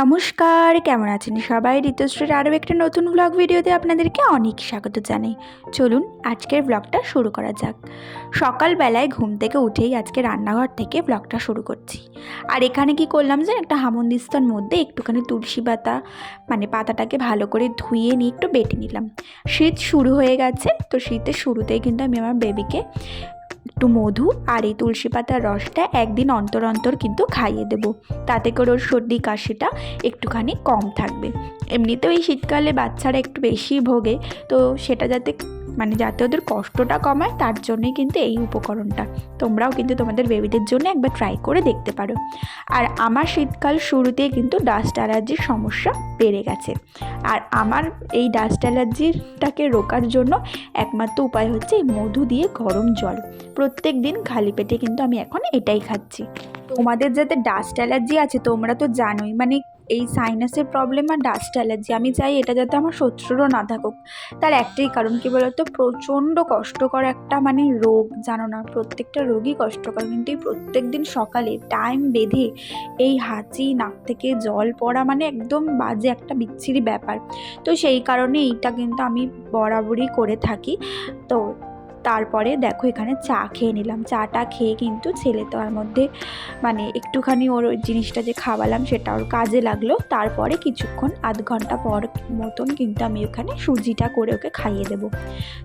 নমস্কার, কেমন আছেন সবাই? ঋতুশ্রীর আরও একটা নতুন ব্লগ ভিডিওতে আপনাদেরকে অনেক স্বাগত জানাই। চলুন আজকের ব্লগটা শুরু করা যাক। সকালবেলায় ঘুম থেকে উঠেই আজকে রান্নাঘর থেকে ব্লগটা শুরু করছি। আর এখানে কি করলাম যে একটা হামন্দিস্তর মধ্যে একটুখানি তুলসী পাতা মানে পাতাটাকে ভালো করে ধুয়ে নিয়ে একটু বেটে নিলাম। শীত শুরু হয়ে গেছে, তো শীতের শুরুতেই কিন্তু আমি আমার বেবিকে একটু মধু আর এই তুলসী পাতার রসটা একদিন অন্তর অন্তর কিন্তু খাইয়ে দেব। তাতে করে ওর সর্দি কাশিটা একটুখানি কম থাকবে। এমনিতেও এই শীতকালে বাচ্চারা একটু বেশি ভোগে, তো সেটা যাতে মানে যাতে ওদের কষ্টটা কমায়, তার জন্যই কিন্তু এই উপকরণটা। তোমরাও কিন্তু তোমাদের বেবিদের জন্য একবার ট্রাই করে দেখতে পারো। আর আমার শীতকাল শুরুতেই কিন্তু ডাস্ট অ্যালার্জির সমস্যা বেড়ে গেছে। আর আমার এই ডাস্ট অ্যালার্জিটাকে রোকার জন্য একমাত্র উপায় হচ্ছে মধু দিয়ে গরম জল। প্রত্যেক দিন খালি পেটে কিন্তু আমি এখন এটাই খাচ্ছি। তোমাদের যাতে ডাস্ট অ্যালার্জি আছে, তোমরা তো জানোই। মানে এই সাইনাসের প্রবলেম আর ডাস্ট অ্যালার্জি আমি চাই এটা যাতে আমার শত্রুরও না থাকুক। তার একটাই কারণ কী বলতো? প্রচণ্ড কষ্টকর একটা মানে রোগ, জানো না? প্রত্যেকটা রোগই কষ্টকর, কিন্তু এই প্রত্যেক দিন সকালে টাইম বেঁধে এই হাঁচি, নাক থেকে জল পড়া মানে একদম বাজে একটা বিচ্ছিরি ব্যাপার। তো সেই কারণে এইটা কিন্তু আমি বরাবরই করে থাকি। তো তারপরে দেখো এখানে চা খেয়ে নিলাম। চাটা খেয়ে কিন্তু ছেলে তো আর মধ্যে মানে একটুখানি ওর জিনিসটা যে খাওয়ালাম সেটা ওর কাজে লাগল। তারপরে কিছুক্ষণ আধ ঘণ্টা পর মতন কিন্তু আমি ওখানে সুজিটা করে ওকে খাইয়ে দেব।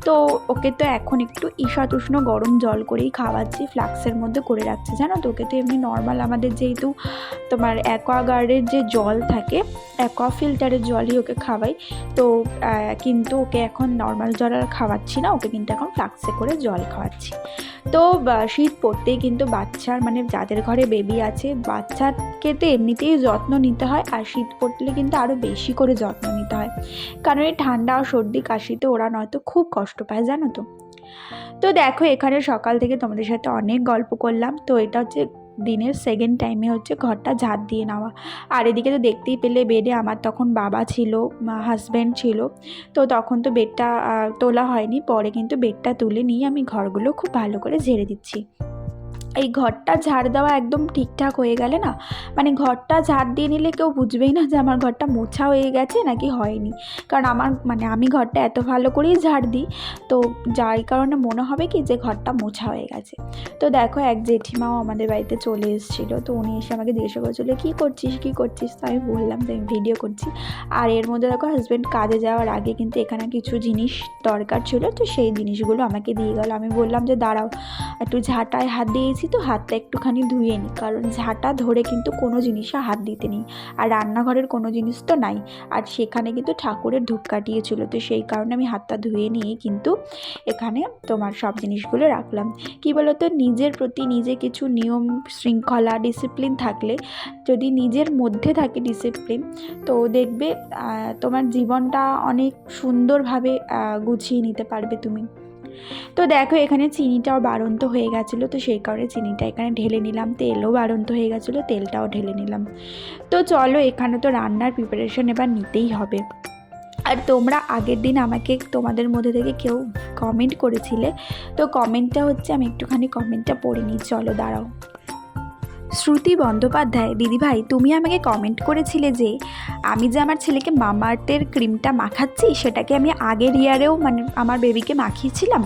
তো ওকে তো এখন একটু ঈষৎ উষ্ণ গরম জল করেই খাওয়াচ্ছি, ফ্লাক্সের মধ্যে করে রাখছি। জানো তো, ওকে তো এমনি নর্মাল আমাদের যেহেতু তোমার অ্যাকোয়াগার্ডের যে জল থাকে অ্যাকোয়া ফিল্টারের জলই ওকে খাওয়াই। তো কিন্তু ওকে এখন নর্মাল জল আর খাওয়াচ্ছি না, ওকে কিন্তু এখন ফ্লাক্সে করে জল খাওয়াচ্ছি। তো শীত পড়তেই কিন্তু বাচ্চার মানে যাদের ঘরে বেবি আছে বাচ্চাকে তো এমনিতেই যত্ন নিতে হয় আর শীত পড়লে কিন্তু আরও বেশি করে যত্ন নিতে হয়। কারণ এই ঠান্ডা ও সর্দি কাশিতে ওরা নয়তো খুব কষ্ট পায়, জানো তো। তো দেখো, এখানে সকাল থেকে তোমাদের সাথে অনেক গল্প করলাম। তো এটা হচ্ছে দিনের সেকেন্ড টাইমে হচ্ছে ঘরটা ঝাড় দিয়ে নেওয়া। আর এদিকে তো দেখতেই পেলে বেডে আমার তখন বাবা ছিল হাজব্যান্ড ছিল। তো তখন তো বেডটা তোলা হয়নি, পরে কিন্তু বেডটা তুলে নিয়ে আমি ঘরগুলো খুব ভালো করে ঝেড়ে দিচ্ছি। এই ঘরটা ঝাড় দেওয়া একদম ঠিকঠাক হয়ে গেলে না মানে ঘরটা ঝাড় দিয়ে নিলে কেউ বুঝবেই না যে আমার ঘরটা মোছা হয়ে গেছে নাকি হয়নি। কারণ আমার মানে আমি ঘরটা এত ভালো করেই ঝাড় দিই, তো যার কারণে মনে হবে কি যে ঘরটা মোছা হয়ে গেছে। তো দেখো এক জেঠিমাও আমাদের বাড়িতে চলে এসেছিল, তো উনি এসে আমাকে জিজ্ঞাসা করেছিলো, কী করছিস কী করছিস? তো আমি বললাম যে আমি ভিডিও করছি। আর এর মধ্যে দেখো হাজব্যান্ড কাজে যাওয়ার আগে কিন্তু এখানে কিছু জিনিস দরকার ছিল, তো সেই জিনিসগুলো আমাকে দিয়ে গেল। আমি বললাম যে, দাঁড়াও, একটু ঝাঁটায় হাত দিয়েছি। তো, হাতটা একটুখানি ধুয়ে নিই কারণ ঝাঁটা ধরে কিন্তু কোনো জিনিসে হাত দিতে নেই। আর রান্নাঘরের কোনো জিনিস তো নাই। আর সেখানে কিন্তু ঠাকুরের ধূপ কাটিয়েছিল। তো সেই কারণে আমি হাতটা ধুয়ে নিয়েই কিন্তু এখানে তোমার সব জিনিসগুলো রাখলাম। কী বলতো, নিজের প্রতি নিজে কিছু নিয়ম, শৃঙ্খলা ডিসিপ্লিন থাকলে, যদি নিজের মধ্যে থাকে ডিসিপ্লিন তো দেখবে তোমার জীবনটা অনেক সুন্দরভাবে গুছিয়ে নিতে পারবে তুমি। তো দেখো, এখানে চিনিটাও বাড়ন্ত হয়ে গেছিল, তো সেই কারণে চিনিটা এখানে ঢেলে নিলাম। তেলও বাড়ন্ত হয়ে গেছিল, তেলটাও ঢেলে নিলাম। তো চলো, এখানে তো রান্নার প্রিপারেশন এবার নিতেই হবে। আর তোমরা আগের দিন আমাকে তোমাদের মধ্যে থেকে কেউ কমেন্ট করেছিলে, তো কমেন্টটা হচ্ছে, আমি একটুখানি কমেন্টটা পড়ে নিই। চলো, দাঁড়াও। শ্রুতি বন্দ্যোপাধ্যায়, দিদিভাই, তুমি আমাকে কমেন্ট করেছিলে যে আমি যে আমার ছেলেকে মামার্টের ক্রিমটা মাখাচ্ছি, সেটাকে আমি আগের ইয়ারেও মানে আমার বেবিকে মাখিয়েছিলাম?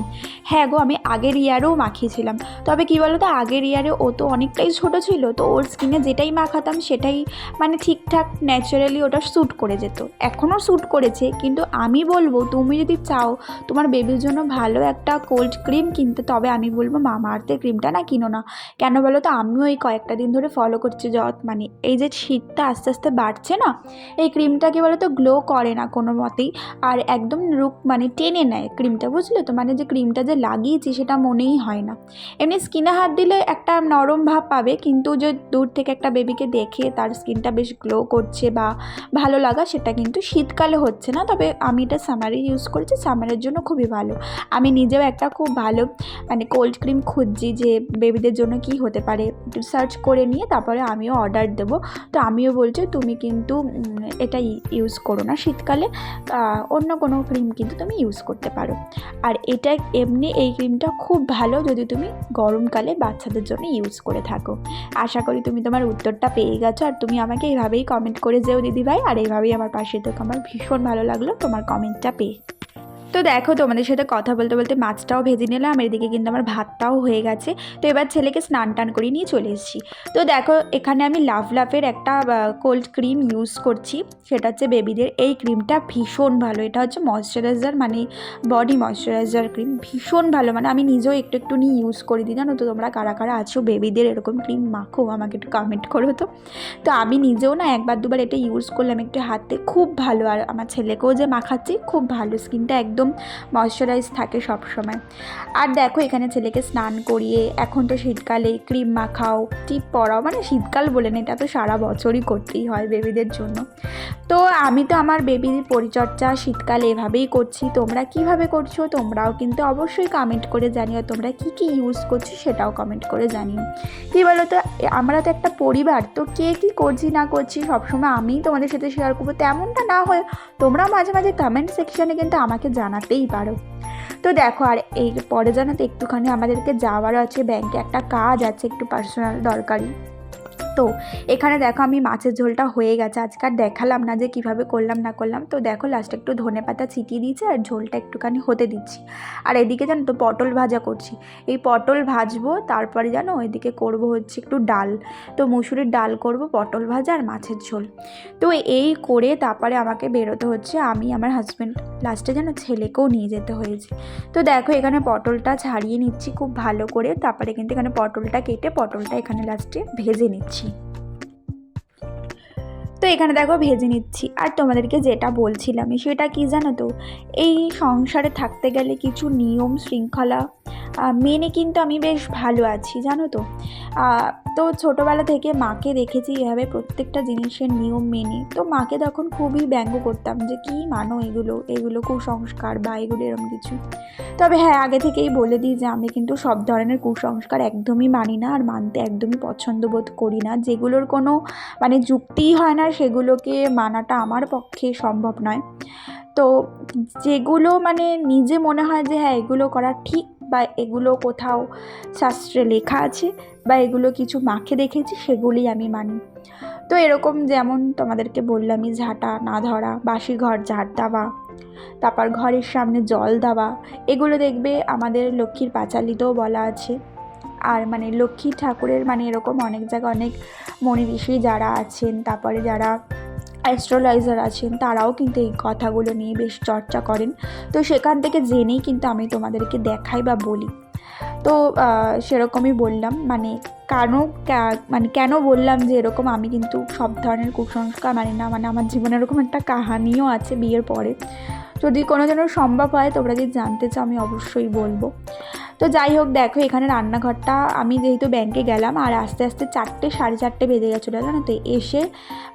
হ্যাঁ গো, আমি আগের ইয়ারেও মাখিয়েছিলাম। তবে কী বলো তো আগের ইয়ারে ও তো অনেকটাই ছোট ছিল, তো ওর স্কিনে যেটাই মাখাতাম, সেটাই মানে ঠিকঠাক ন্যাচারালি ওটা শ্যুট করে যেত। এখনও শ্যুট করেছে, কিন্তু আমি বলব, তুমি যদি চাও তোমার বেবির জন্য ভালো একটা কোল্ড ক্রিম কিনতে, তবে আমি বলব মামা আর্থের ক্রিমটা না কিনো না। কেন বলো তো আমিও এই কয়েকটা দিন ধরে ফলো করছি যত মানে এই যে শীতটা আস্তে আস্তে বাড়ছে না, এই ক্রিমটা কি বলো তো গ্লো করে না কোনো মতেই, আর একদম রুক মানে টেনে নেয় ক্রিমটা বুঝলে তো? মানে যে ক্রিমটা যে লাগিয়েছি সেটা মনেই হয় না। এমনি স্কিনে হাত দিলে একটা নরম ভাব পাবে, কিন্তু যে দূর থেকে একটা বেবিকে দেখে তার স্কিনটা বেশ গ্লো করছে বা ভালো লাগা, সেটা কিন্তু শীতকালে হচ্ছে না। তবে আমি এটা সামারে ইউজ করেছি সামারের জন্য খুবই ভালো। আমি নিজেও একটা খুব ভালো মানে কোল্ড ক্রিম খুঁজছি যে বেবিদের জন্য কি হতে পারে, একটু সার্চ করে নিয়ে তারপরে আমিও অর্ডার দেবো। তো আমিও বলছি, তুমি কিন্তু এটা ইউজ করো না। শীতকালে অন্য কোনো ক্রিম কিন্তু তুমি ইউজ করতে পারো। আর এটা এমনি এই ক্রিমটা খুব ভালো যদি তুমি গরমকালে বাচ্চাদের জন্য ইউজ করে থাকো। আশা করি তুমি তোমার উত্তরটা পেয়ে গেছো। আর তুমি আমাকে এইভাবেই কমেন্ট করে যেও দিদিভাই। আর এইভাবেই আমার পাশে থেকে। আমার ভীষণ ভালো লাগল তোমার কমেন্টটা পেয়ে। তো দেখো, তোমাদের সাথে কথা বলতে বলতে মাছটাও ভেজে নিলাম এদিকে কিন্তু আমার ভাতটাও হয়ে গেছে। তো এবার ছেলেকে স্নান টান করে নিয়ে চলে এসেছি। তো দেখো, এখানে আমি লাভ লাভের একটা কোল্ড ক্রিম ইউজ করছি, সেটা হচ্ছে বেবিদের এই ক্রিমটা ভীষণ ভালো, এটা হচ্ছে ময়শ্চারাইজার মানে বডি ময়শ্চারাইজার ক্রিম ভীষণ ভালো মানে আমি নিজেও একটু একটু নিয়ে ইউজ করে। দিই জানো তো, তোমরা কারা কারা আছো বেবিদের এরকম ক্রিম মাখো, আমাকে একটু কমেন্ট করো তো। তো আমি নিজেও না একবার দুবার এটা ইউজ করলাম একটু হাতে, খুব ভালো। আর আমার ছেলেকেও যে মাখাচ্ছি, খুব ভালো। স্কিনটা একদম ময়শ্চারাইজ থাকে সব সময় আর দেখো এখানে ছেলেকে স্নান করিয়ে এখন তো শীতকালে ক্রিম মাখাও, টিপ পরাও মানে শীতকাল বলে না, এটা তো সারা বছরই করতেই হয় বেবিদের জন্য। তো আমি তো আমার বেবির পরিচর্যা শীতকালে এভাবেই করছি, তোমরা কীভাবে করছ তোমরাও কিন্তু অবশ্যই কমেন্ট করে জানিও, তোমরা কি কি ইউজ করছ সেটাও কমেন্ট করে জানিও। কী বলো তো আমরা তো একটা পরিবার, তো কে কী করছি না করছি সবসময় আমিই তোমাদের সাথে শেয়ার করব, তেমনটা না হয় তোমরা মাঝে মাঝে কমেন্ট সেকশানে কিন্তু আমাকে জানাতেই পারো। তো দেখো, আর এই পরে জানো তো একটুখানি আমাদেরকে যাওয়ারও আছে ব্যাংকে একটা কাজ আছে, একটু পার্সোনাল দরকারি। তো এখানে দেখো আমি মাছের ঝোলটা হয়ে গেছে। আজকে আর দেখালাম না যে কীভাবে করলাম, না করলাম। তো দেখো লাস্টে একটু ধনে পাতা ছিটিয়ে দিয়েছি আর ঝোলটা একটুখানি হতে দিচ্ছি। আর এদিকে জানো তো পটল ভাজা করছি। এই পটল ভাজবো, তারপরে জানো এদিকে করব হচ্ছে একটু ডাল। তো মুসুরির ডাল করব, পটল ভাজা আর মাছের ঝোল। তো এই করে তারপরে আমাকে বেরোতে হচ্ছে। আমি আমার হাজব্যান্ড লাস্টে যেন ছেলেকেও নিয়ে যেতে হয়েছে। তো দেখো এখানে পটলটা ছাড়িয়ে নিচ্ছি খুব ভালো করে। তারপরে কিন্তু এখানে পটলটা কেটে পটলটা এখানে লাস্টে ভেজে নিচ্ছি। aqui. তো এখানে দেখো ভেজে নিচ্ছি। আর তোমাদেরকে যেটা বলছিলাম সেটা কি জানো তো? এই সংসারে থাকতে গেলে কিছু নিয়ম শৃঙ্খলা মেনে কিন্তু আমি বেশ ভালো আছি, জানো তো? তো ছোটোবেলা থেকে মাকে দেখেছি এভাবে প্রত্যেকটা জিনিসের নিয়ম মেনে। তো মাকে তখন খুবই ব্যঙ্গ করতাম যে, কী মানো এগুলো? এগুলো কুসংস্কার বা এগুলো এরকম কিছু? তবে হ্যাঁ আগে থেকেই বলে দিই যে, আমি কিন্তু সব ধরনের কুসংস্কার একদমই মানি না আর মানতে একদমই পছন্দ বোধ করি না। যেগুলোর কোনো মানে যুক্তিই হয় না সেগুলোকে মানাটা আমার পক্ষে সম্ভব নয়। তো যেগুলো মানে নিজে মনে হয় যে হ্যাঁ এগুলো করা ঠিক বা এগুলো কোথাও শাস্ত্রে লেখা আছে বা এগুলো কিছু মাখে দেখেছি, সেগুলি আমি মানি। তো এরকম যেমন তোমাদেরকে বললামই ঝাঁটা না ধরা, বাসি ঘর ঝাড় দেওয়া, তারপর ঘরের সামনে জল দেওয়া, এগুলো দেখবে আমাদের লক্ষ্মীর পাঁচালিতেও বলা আছে। আর মানে লক্ষ্মী ঠাকুরের মানে এরকম অনেক জায়গায় অনেক মনি ঋষি যারা আছেন, তারপরে যারা অ্যাস্ট্রোলাইজার আছেন, তারাও কিন্তু এই কথাগুলো নিয়ে বেশ চর্চা করেন। তো সেখান থেকে জেনেই কিন্তু আমি তোমাদেরকে দেখাই বা বলি। তো সেরকমই বললাম মানে কেন মানে কেন বললাম যে এরকম আমি কিন্তু সব ধরনের কুসংস্কার, মানি না মানে আমার জীবনে এরকম একটা কাহানিও আছে বিয়ের পরে। যদি কোনো যেন সম্ভব হয়, তোমরা যদি জানতে চাও, আমি অবশ্যই বলব। তো যাই হোক, দেখো, এখানে রান্নাঘরটা আমি যেহেতু ব্যাংকে গেলাম, আর আস্তে আস্তে চারটে, সাড়ে চারটে বেজে গেছিল, জানো তো? এসে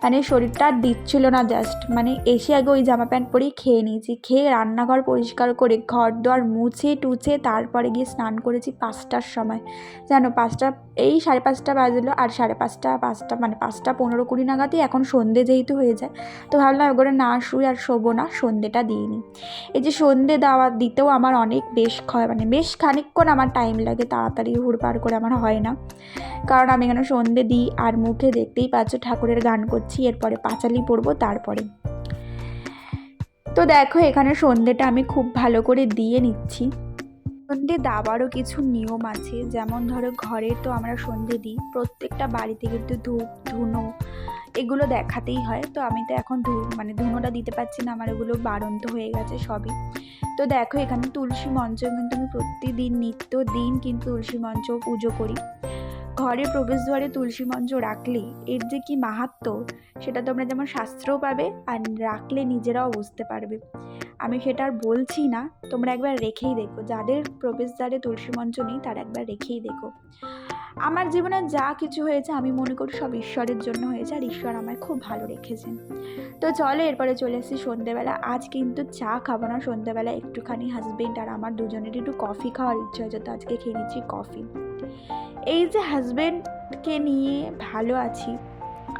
মানে শরীরটা দিচ্ছিল না জাস্ট মানে এসে আগে ওই জামা প্যান্ট পরেই খেয়ে নিয়েছি, খেয়ে রান্নাঘর পরিষ্কার করে ঘর দর মুছে টুছে তারপরে গিয়ে স্নান করেছি পাঁচটার সময়। জানো, পাঁচটা, এই সাড়ে পাঁচটা বাজলো, আর সাড়ে পাঁচটা পাঁচটা মানে পাঁচটা পনেরো কুড়ি নাগাদই এখন সন্ধে যেহেতু হয়ে যায়, তো ভাবলাম ওগুলো না শুই আর শোবো না, সন্ধেটা দিই নি এই যে সন্ধে দেওয়া, দিতেও আমার অনেক বেশ ক্ষয় মানে বেশ খানিকক্ষণ আমার টাইম লাগে তাড়াতাড়ি হুড়পাড় করে আমার হয় না। কারণ আমি এখানে সন্ধে দিই আর মুখে দেখতেই পাচ্ছ ঠাকুরের গান করছি, এরপরে পাঁচালি পড়ব, তারপরে। তো দেখো এখানে সন্ধেটা আমি খুব ভালো করে দিয়ে নিচ্ছি। সন্ধে দেওয়ারও কিছু নিয়ম আছে, যেমন ধরো ঘরে তো আমরা সন্ধে দিই, প্রত্যেকটা বাড়িতে কিন্তু ধূপ, ধুনো এগুলো দেখাতেই হয়। তো আমি তো এখন মানে ধুনোটা দিতে পারছি না, আমার এগুলো বাড়ন্ত হয়ে গেছে সবই। তো দেখো, এখানে তুলসী মঞ্চ কিন্তু আমি প্রতিদিন, নিত্য দিন কিন্তু তুলসী মঞ্চ পুজো করি। ঘরে প্রবেশদ্বারে তুলসী মঞ্চ রাখলে এর যে কি মাহাত্ম, সেটা তোমরা যেমন শাস্ত্রও পাবে আর রাখলে নিজেরাও বুঝতে পারবে। আমি সেটা আর বলছি না, তোমরা একবার রেখেই দেখো। যাদের প্রবেশদ্বারে তুলসী মঞ্চ নেই, তারা একবার রেখেই দেখো। আমার জীবনে যা কিছু হয়েছে, আমি মনে করি সব ঈশ্বরের জন্য হয়েছে, আর ঈশ্বর আমায় খুব ভালো রেখেছেন। তো চলো, এরপরে চলে এসেছি সন্ধেবেলা। আজ কিন্তু চা খাব না সন্ধেবেলা একটুখানি হাজবেন্ড আর আমার দুজনের একটু কফি খাওয়ার ইচ্ছা হয়েছে, তো আজকে খেয়ে নিচ্ছি কফি এই যে হাজবেন্ড হেলথকে নিয়ে ভালো আছি,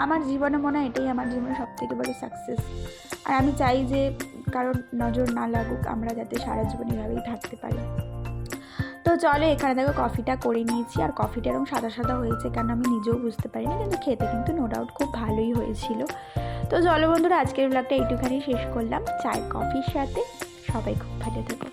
আমার জীবনে মনে হয় এটাই আমার জীবনে সব থেকে বড় সাকসেস আর আমি চাই যে কারণ নজর না লাগুক, আমরা যাতে সারা জীবন এভাবেই থাকতে পারি। তো চলো, এখানে দেখো কফিটা করে নিয়েছি। আর কফিটা এরকম সাদা সাদা হয়েছে কারণ আমি নিজেও বুঝতে পারিনি, কিন্তু খেতে কিন্তু নো ডাউট খুব ভালোই হয়েছিল। তো চলো বন্ধুরা, আজকের ব্লগটা এইটুখানি শেষ করলাম। চায় কফির সাথে সবাই খুব ভালো থেকো।